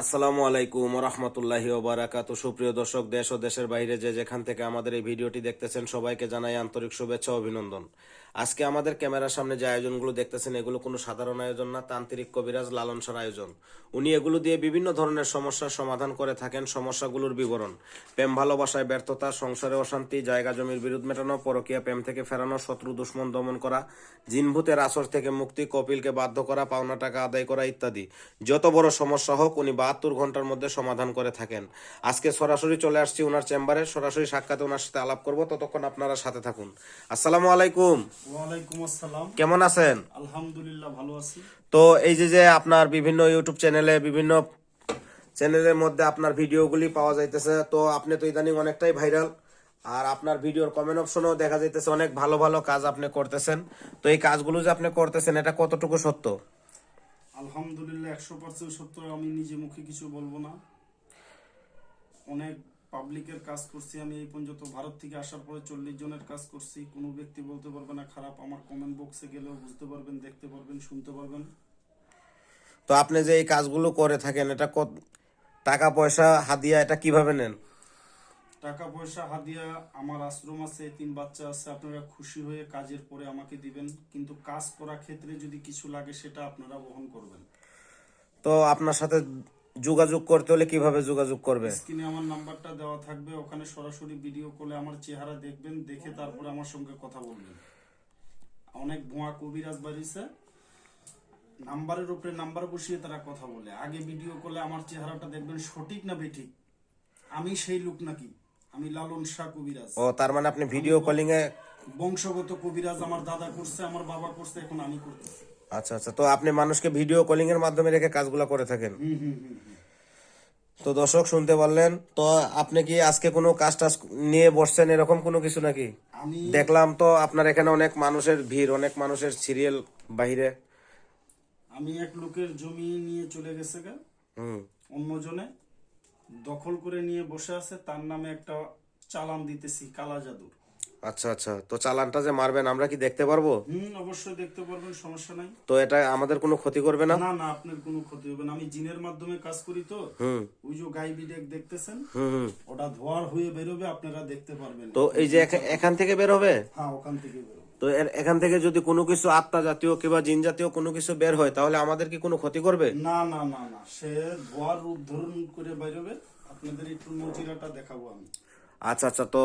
আসসালামু আলাইকুম রহমতুল্লাহি ওবারাকাত। সুপ্রিয় দর্শক, দেশ ও দেশের বাইরে যে যেখান থেকে আমাদের এই ভিডিওটি দেখতেছেন, সবাইকে জানাই আন্তরিক শুভেচ্ছা অভিনন্দন। আজকে আমাদের ক্যামেরার সামনে যে আয়োজনগুলো দেখতেছেন, এগুলো কোনো সাধারণ আয়োজন না, তান্ত্রিক কবিরাজ লালনসার আয়োজন। উনি এগুলো দিয়ে বিভিন্ন ধরনের সমস্যার সমাধান করে থাকেন সমস্যাগুলোর বিবরণ। প্রেম, ভালোবাসায় ব্যর্থতা, সংসারে অশান্তি, জায়গা জমির বিরোধ মেটানো, পরকীয়া প্রেম থেকে ফেরানো, শত্রু, দুশ্মন দমন করা, জিনভূতের আসর থেকে মুক্তি, কপিলকে বাধ্য করা, পাওনা টাকা আদায় করা ইত্যাদি। যত বড় সমস্যা হোক, উনি বাহাত্তর ঘণ্টার মধ্যে সমাধান করে থাকেন। আজকে সরাসরি চলে আসছি ওনার চেম্বারে। সরাসরি সাক্ষাতে ওনার সাথে আলাপ করব। ততক্ষণ আপনারা সাথে থাকুন। আসসালামু আলাইকুম। কেমন আছেন? আলহামদুলিল্লাহ ভালো আছি। তো এই যে যে আপনার বিভিন্ন ইউটিউব চ্যানেলে বিভিন্ন চ্যানেলের মধ্যে আপনার ভিডিওগুলি পাওয়া যাইতেছে তো আপনি তো ইদানিং অনেকটাই ভাইরাল আর আপনার ভিডিওর কমেন্ট অপশনও দেখা যাইতেছে অনেক ভালো ভালো কাজ আপনি করতেছেন। তো এই কাজগুলো যে আপনি করতেছেন এটা কতটুকু সত্য? আলহামদুলিল্লাহ একশো পার্সেন্ট সত্য। আমি নিজে মুখে কিছু বলব না। অনেক পাবলিকের কাজ করছি আমি এই পর্যন্ত। ভারত থেকে আসার পরে চল্লিশ জনের কাজ করছি। কোনো ব্যক্তি বলতে পারবে না খারাপ। আমার কমেন্ট বক্সে গেলেও বুঝতে পারবেন দেখতে পারবেন শুনতে পারবেন। তো আপনি যে এই কাজগুলো করে থাকেন এটা কত টাকা পয়সা হাদিয়া এটা কীভাবে নেন? টাকা পয়সা হাদিয়া আমার আশ্রম আছে তিন বাচ্চা আছে আপনারা খুশি হয়ে কাজের পরে আমাকে দিবেন। কিন্তু কাজ করার ক্ষেত্রে যদি কিছু লাগে সেটা আপনারা বহন করবেন। তো আপনার সাথে যোগাযোগ করতে হলে কীভাবে যোগাযোগ করবে? স্ক্রিনে আমার নাম্বারটা দেওয়া থাকবে ওখানে সরাসরি ভিডিও কলে আমার চেহারা দেখবেন দেখে তারপরে আমার সঙ্গে কথা বলবেন। অনেক ভুয়া কবিরাজ বাড়িছে নাম্বারের উপরে নাম্বার বসিয়ে তারা কথা বলে। আগে ভিডিও কলে আমার চেহারাটা দেখবেন সঠিক না বেঠিক? আমি সেই লোক নাকি? আমি লালন শাহ কবিরাজ। ও তার মানে আপনি ভিডিও কলিং এ বংশগত কবিরাজ আমার দাদা করছে আমার বাবা করছে এখন আমি করতেছি। আচ্ছা আচ্ছা। তো আপনি মানুষকে ভিডিও কলিং এর মাধ্যমে রেখে কাজগুলো করে থাকেন। তো দর্শক শুনতে পারলেন? তো আপনি কি আজকে কোনো কাজ টাজ নিয়ে বসছেন এরকম কোনো কিছু নাকি? দেখলাম তো আপনার এখানে অনেক মানুষের ভিড় অনেক মানুষের সিরিয়াল বাহিরে। আমি এক লোকের জমি নিয়ে চলে গেছে গা। হুম। অন্যজনে দখল করে নিয়ে বসে আছে। তার নামে একটা চালান দিতেছি কালা জাদুর। আচ্ছা আচ্ছা। তো চালানটা যে মারবেন আমরা কি দেখতে পারব? হুম অবশ্যই দেখতে পারবেন সমস্যা নাই। তো এটা আমাদের কোনো ক্ষতি করবে না? না না আপনার কোনো ক্ষতি হবে না। আমি জিনের মাধ্যমে কাজ করি তো। হুম। ওই যে গাই বিডেক দেখতেছেন? হুম ওটা ধোয়ার হয়ে বেরোবে আপনারা দেখতে পারবেন। তো এই যে এখান থেকে বের হবে? হ্যাঁ ওখান থেকে বেরোবে তো এর- এখান থেকে যদি কোনো কিছু আত্মা জাতীয় কিংবা জিন জাতীয় কোনো কিছু বের হয় তাহলে আমাদের কি কোনো ক্ষতি করবে? না না না না। সে ধোয়ার রূপ ধারণ করে বেরোবে। আপনাদের একটু নজিরাটা দেখাবো আমি। আচ্ছা আচ্ছা। তো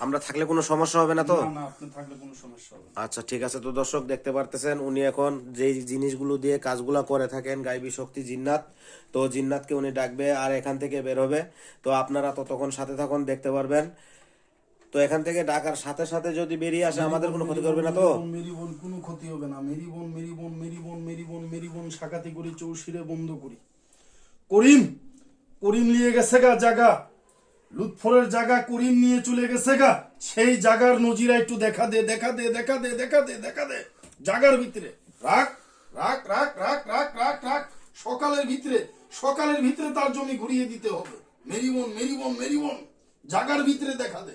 আমরা থাকলে কোনো সমস্যা হবে না তো? না না আপনি থাকলে কোনো সমস্যা হবে না। আচ্ছা ঠিক আছে। তো দর্শক দেখতে পারতেছেন উনি এখন যেই জিনিসগুলো দিয়ে কাজগুলো করে থাকেন গাইবী শক্তি জিন্নাত তো জিন্নাতকে উনি ডাকবে আর এখান থেকে বের হবে। তো আপনারা ততক্ষণ সাথে থাকুন দেখতে পারবেন। তো এখান থেকে ডাকার সাথে সাথে যদি বেরিয়ে আসে আমাদের কোনো ক্ষতি করবে না তো? মেরি বোন কোনো ক্ষতি হবে না। মেরি বোন মেরি বোন মেরি বোন মেরি বোন মেরি বোন সাকাতি করি চৌশিরে বন্ধ করি। করিম করিম নিয়ে গেছে গা জায়গা লুৎফরের জায়গা করিম নিয়ে চলে গেছে গা। সেই জায়গার নজিরা একটু দেখা দে দেখা দে দেখা দে দেখা দে দেখা দে। জাগার ভিতরে। রাখ রাখ রাখ রাখ রাখ রাখ রাখ। সকালের ভিতরে সকালের ভিতরে তার জমি ঘুরিয়ে দিতে হবে। মেরি বোন মেরি বোন মেরি বোন। জাগার ভিতরে দেখা দে।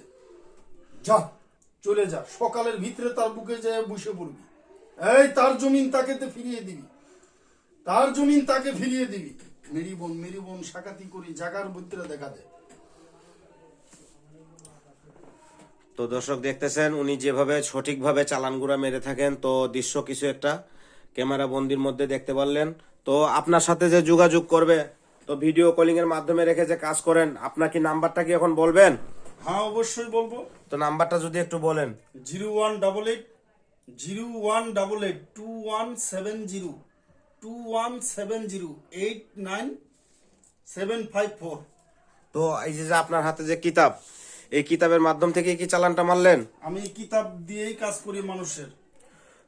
যা, চলে যা। সকালের ভিতরে তার বুকে যায় বসে পড়বি। এই, তার জমিন তাকে তে ফিরিয়ে দিবি। তার জমিন তাকে ফিরিয়ে দিবি। মেরি বোন, মেরি সাকাতি করি। জাগার ভিতরে দেখা দে। তো দর্শক দেখতেছেন উনি যেভাবে সঠিকভাবে চালানগুড়া মেরে থাকেন তো দৃশ্য কিছু একটা ক্যামেরা বন্দির মধ্যে দেখতে পারলেন। তো আপনার সাথে যে যোগাযোগ করবে তো ভিডিও কলিং এর মাধ্যমে রেখে যে কাজ করেন আপনার কি নাম্বারটা কি এখন বলবেন? হ্যাঁ অবশ্যই বলব। তো নাম্বারটা যদি একটু বলেন। Zero one double eight zero one double eight two one seven zero two one seven zero eight nine seven five four. তো এই যে যে আপনার হাতে যে কিতাব এই কিতাবের মাধ্যম থেকে কি চালানটা মারলেন? আমি কিতাব দিয়েই কাজ করি মানুষের।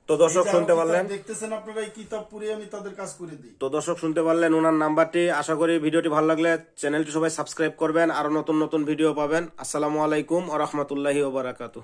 তো দর্শক শুনতে পারলেন? দেখতেছেন আপনারা এই কিতাব পড়ে আমি তাদের কাজ করে দিই। তো দর্শক শুনতে পারলেন ওনার নাম্বারটি। আশা করি ভিডিওটি ভালো লাগলে চ্যানেলটি সবাই সাবস্ক্রাইব করবেন। আরও নতুন নতুন ভিডিও পাবেন। আসসালামু আলাইকুম ও রহমতুল্লাহি ওবারাকাতু